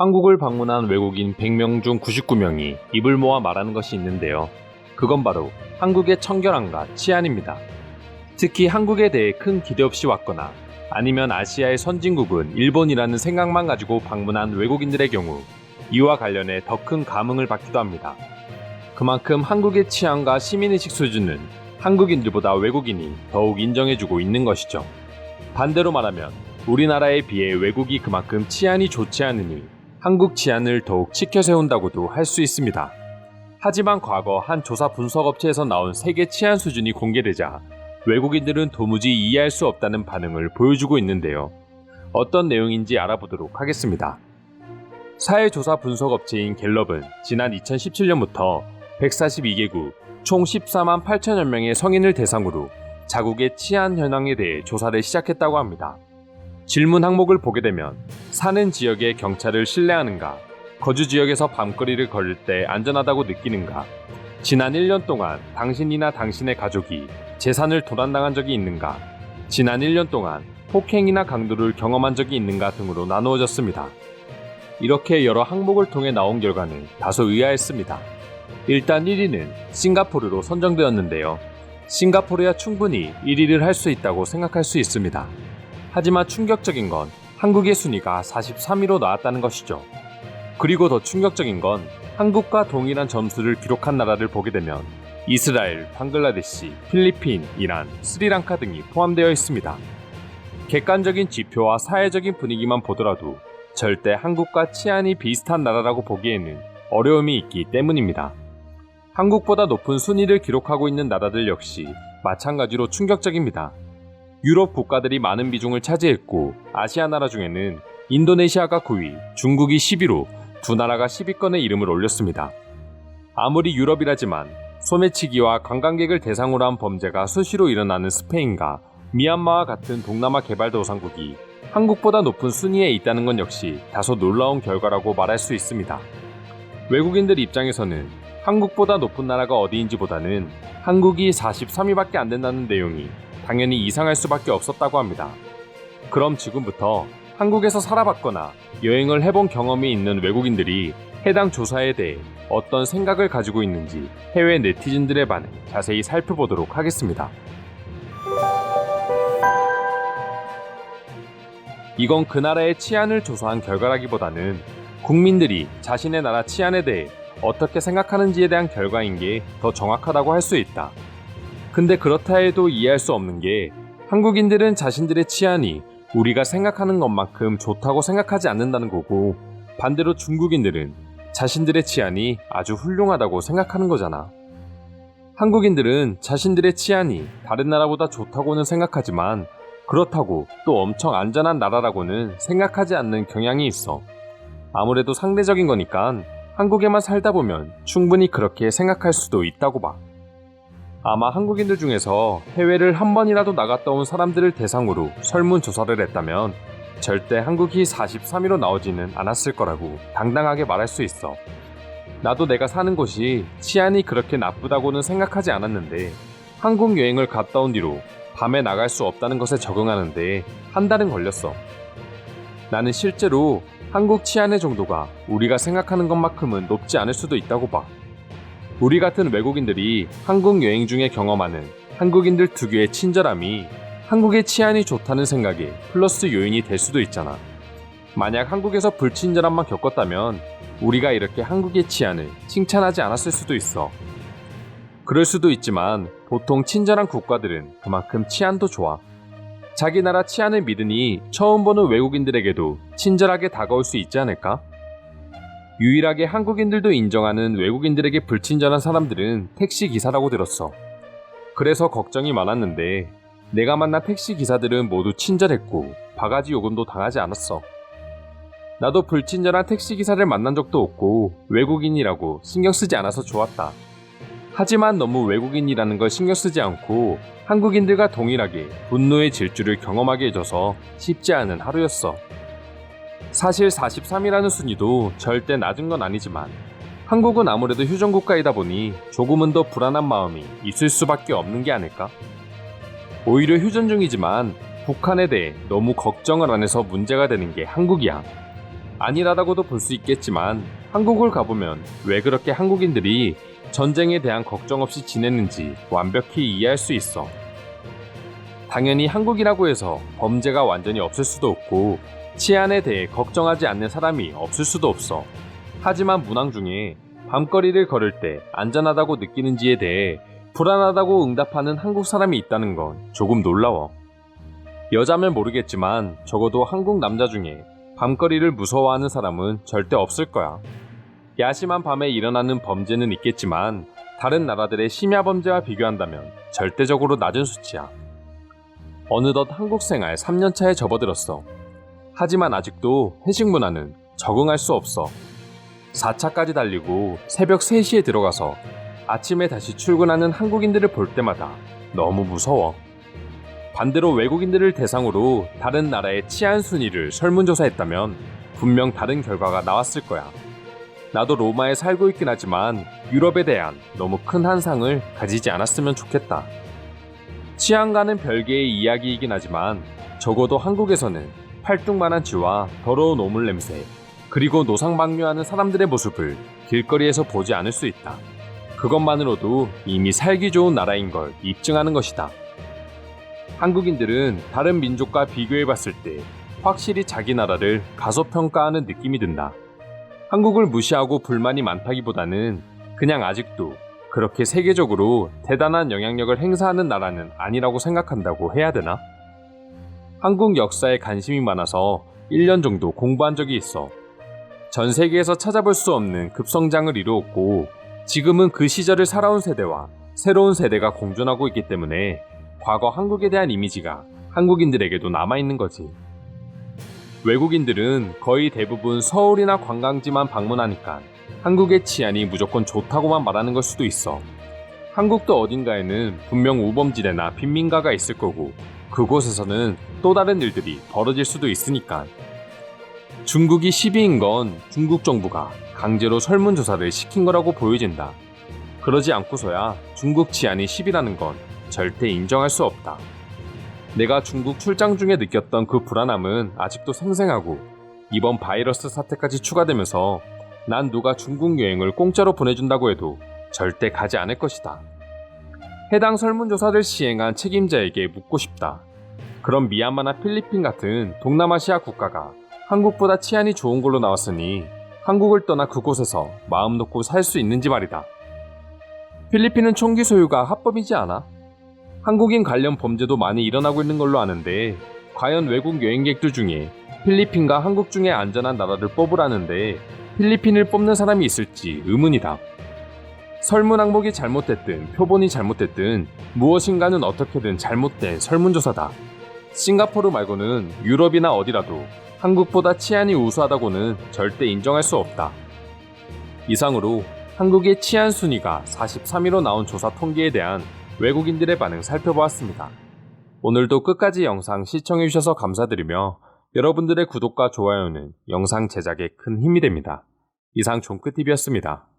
한국을 방문한 외국인 100명 중 99명이 입을 모아 말하는 것이 있는데요. 그건 바로 한국의 청결함과 치안입니다. 특히 한국에 대해 큰 기대 없이 왔거나 아니면 아시아의 선진국은 일본이라는 생각만 가지고 방문한 외국인들의 경우 이와 관련해 더 큰 감흥을 받기도 합니다. 그만큼 한국의 치안과 시민의식 수준은 한국인들보다 외국인이 더욱 인정해주고 있는 것이죠. 반대로 말하면 우리나라에 비해 외국이 그만큼 치안이 좋지 않으니 한국 치안을 더욱 치켜세운다고도 할 수 있습니다. 하지만 과거 한 조사 분석 업체에서 나온 세계 치안 수준이 공개되자 외국인들은 도무지 이해할 수 없다는 반응을 보여주고 있는데요. 어떤 내용인지 알아보도록 하겠습니다. 사회조사 분석 업체인 갤럽은 지난 2017년부터 142개국 총 14만 8천여 명의 성인을 대상으로 자국의 치안 현황에 대해 조사를 시작했다고 합니다. 질문 항목을 보게 되면 사는 지역의 경찰을 신뢰하는가, 거주 지역에서 밤거리를 걸을 때 안전하다고 느끼는가, 지난 1년 동안 당신이나 당신의 가족이 재산을 도난당한 적이 있는가, 지난 1년 동안 폭행이나 강도를 경험한 적이 있는가 등으로 나누어졌습니다. 이렇게 여러 항목을 통해 나온 결과는 다소 의아했습니다. 일단 1위는 싱가포르로 선정되었는데요. 싱가포르야 충분히 1위를 할 수 있다고 생각할 수 있습니다. 하지만 충격적인 건 한국의 순위가 43위로 나왔다는 것이죠. 그리고 더 충격적인 건 한국과 동일한 점수를 기록한 나라를 보게 되면 이스라엘, 방글라데시, 필리핀, 이란, 스리랑카 등이 포함되어 있습니다. 객관적인 지표와 사회적인 분위기만 보더라도 절대 한국과 치안이 비슷한 나라라고 보기에는 어려움이 있기 때문입니다. 한국보다 높은 순위를 기록하고 있는 나라들 역시 마찬가지로 충격적입니다. 유럽 국가들이 많은 비중을 차지했고 아시아 나라 중에는 인도네시아가 9위, 중국이 10위로 두 나라가 10위권에 이름을 올렸습니다. 아무리 유럽이라지만 소매치기와 관광객을 대상으로 한 범죄가 수시로 일어나는 스페인과 미얀마와 같은 동남아 개발도상국이 한국보다 높은 순위에 있다는 건 역시 다소 놀라운 결과라고 말할 수 있습니다. 외국인들 입장에서는 한국보다 높은 나라가 어디인지보다는 한국이 43위밖에 안 된다는 내용이 당연히 이상할 수밖에 없었다고 합니다. 그럼 지금부터 한국에서 살아봤거나 여행을 해본 경험이 있는 외국인들이 해당 조사에 대해 어떤 생각을 가지고 있는지 해외 네티즌들의 반응 자세히 살펴보도록 하겠습니다. 이건 그 나라의 치안을 조사한 결과라기보다는 국민들이 자신의 나라 치안에 대해 어떻게 생각하는지에 대한 결과인 게 더 정확하다고 할 수 있다. 근데 그렇다 해도 이해할 수 없는 게 한국인들은 자신들의 치안이 우리가 생각하는 것만큼 좋다고 생각하지 않는다는 거고 반대로 중국인들은 자신들의 치안이 아주 훌륭하다고 생각하는 거잖아. 한국인들은 자신들의 치안이 다른 나라보다 좋다고는 생각하지만 그렇다고 또 엄청 안전한 나라라고는 생각하지 않는 경향이 있어. 아무래도 상대적인 거니까 한국에만 살다 보면 충분히 그렇게 생각할 수도 있다고 봐. 아마 한국인들 중에서 해외를 한 번이라도 나갔다 온 사람들을 대상으로 설문조사를 했다면 절대 한국이 43위로 나오지는 않았을 거라고 당당하게 말할 수 있어. 나도 내가 사는 곳이 치안이 그렇게 나쁘다고는 생각하지 않았는데 한국 여행을 갔다 온 뒤로 밤에 나갈 수 없다는 것에 적응하는데 한 달은 걸렸어. 나는 실제로 한국 치안의 정도가 우리가 생각하는 것만큼은 높지 않을 수도 있다고 봐. 우리 같은 외국인들이 한국 여행 중에 경험하는 한국인들 특유의 친절함이 한국의 치안이 좋다는 생각에 플러스 요인이 될 수도 있잖아. 만약 한국에서 불친절함만 겪었다면 우리가 이렇게 한국의 치안을 칭찬하지 않았을 수도 있어. 그럴 수도 있지만 보통 친절한 국가들은 그만큼 치안도 좋아. 자기 나라 치안을 믿으니 처음 보는 외국인들에게도 친절하게 다가올 수 있지 않을까? 유일하게 한국인들도 인정하는 외국인들에게 불친절한 사람들은 택시 기사라고 들었어. 그래서 걱정이 많았는데 내가 만난 택시 기사들은 모두 친절했고 바가지 요금도 당하지 않았어. 나도 불친절한 택시 기사를 만난 적도 없고 외국인이라고 신경 쓰지 않아서 좋았다. 하지만 너무 외국인이라는 걸 신경 쓰지 않고 한국인들과 동일하게 분노의 질주를 경험하게 해줘서 쉽지 않은 하루였어. 사실 43이라는 순위도 절대 낮은 건 아니지만 한국은 아무래도 휴전국가이다 보니 조금은 더 불안한 마음이 있을 수밖에 없는 게 아닐까? 오히려 휴전 중이지만 북한에 대해 너무 걱정을 안 해서 문제가 되는 게 한국이야. 안일하다고도 볼 수 있겠지만 한국을 가보면 왜 그렇게 한국인들이 전쟁에 대한 걱정 없이 지냈는지 완벽히 이해할 수 있어. 당연히 한국이라고 해서 범죄가 완전히 없을 수도 없고 치안에 대해 걱정하지 않는 사람이 없을 수도 없어. 하지만 문항 중에 밤거리를 걸을 때 안전하다고 느끼는지에 대해 불안하다고 응답하는 한국 사람이 있다는 건 조금 놀라워. 여자면 모르겠지만 적어도 한국 남자 중에 밤거리를 무서워하는 사람은 절대 없을 거야. 야심한 밤에 일어나는 범죄는 있겠지만 다른 나라들의 심야 범죄와 비교한다면 절대적으로 낮은 수치야. 어느덧 한국 생활 3년차에 접어들었어. 하지만 아직도 회식 문화는 적응할 수 없어. 4차까지 달리고 새벽 3시에 들어가서 아침에 다시 출근하는 한국인들을 볼 때마다 너무 무서워. 반대로 외국인들을 대상으로 다른 나라의 치안 순위를 설문조사했다면 분명 다른 결과가 나왔을 거야. 나도 로마에 살고 있긴 하지만 유럽에 대한 너무 큰 한상을 가지지 않았으면 좋겠다. 치안과는 별개의 이야기이긴 하지만 적어도 한국에서는 팔뚝만한 쥐와 더러운 오물 냄새, 그리고 노상방뇨하는 사람들의 모습을 길거리에서 보지 않을 수 있다. 그것만으로도 이미 살기 좋은 나라인 걸 입증하는 것이다. 한국인들은 다른 민족과 비교해 봤을 때 확실히 자기 나라를 가소평가하는 느낌이 든다. 한국을 무시하고 불만이 많다기보다는 그냥 아직도 그렇게 세계적으로 대단한 영향력을 행사하는 나라는 아니라고 생각한다고 해야 되나? 한국 역사에 관심이 많아서 1년 정도 공부한 적이 있어. 전 세계에서 찾아볼 수 없는 급성장을 이루었고, 지금은 그 시절을 살아온 세대와 새로운 세대가 공존하고 있기 때문에 과거 한국에 대한 이미지가 한국인들에게도 남아있는 거지. 외국인들은 거의 대부분 서울이나 관광지만 방문하니까 한국의 치안이 무조건 좋다고만 말하는 걸 수도 있어. 한국도 어딘가에는 분명 우범지대나 빈민가가 있을 거고 그곳에서는 또 다른 일들이 벌어질 수도 있으니까. 중국이 시비인 건 중국 정부가 강제로 설문조사를 시킨 거라고 보여진다. 그러지 않고서야 중국 치안이 시비라는 건 절대 인정할 수 없다. 내가 중국 출장 중에 느꼈던 그 불안함은 아직도 생생하고 이번 바이러스 사태까지 추가되면서 난 누가 중국 여행을 공짜로 보내준다고 해도 절대 가지 않을 것이다. 해당 설문조사를 시행한 책임자에게 묻고 싶다. 그럼 미얀마나 필리핀 같은 동남아시아 국가가 한국보다 치안이 좋은 걸로 나왔으니 한국을 떠나 그곳에서 마음 놓고 살 수 있는지 말이다. 필리핀은 총기 소유가 합법이지 않아? 한국인 관련 범죄도 많이 일어나고 있는 걸로 아는데 과연 외국 여행객들 중에 필리핀과 한국 중에 안전한 나라를 뽑으라는데 필리핀을 뽑는 사람이 있을지 의문이다. 설문 항목이 잘못됐든 표본이 잘못됐든 무엇인가는 어떻게든 잘못된 설문조사다. 싱가포르 말고는 유럽이나 어디라도 한국보다 치안이 우수하다고는 절대 인정할 수 없다. 이상으로 한국의 치안 순위가 43위로 나온 조사 통계에 대한 외국인들의 반응 살펴보았습니다. 오늘도 끝까지 영상 시청해주셔서 감사드리며 여러분들의 구독과 좋아요는 영상 제작에 큰 힘이 됩니다. 이상 종크TV였습니다.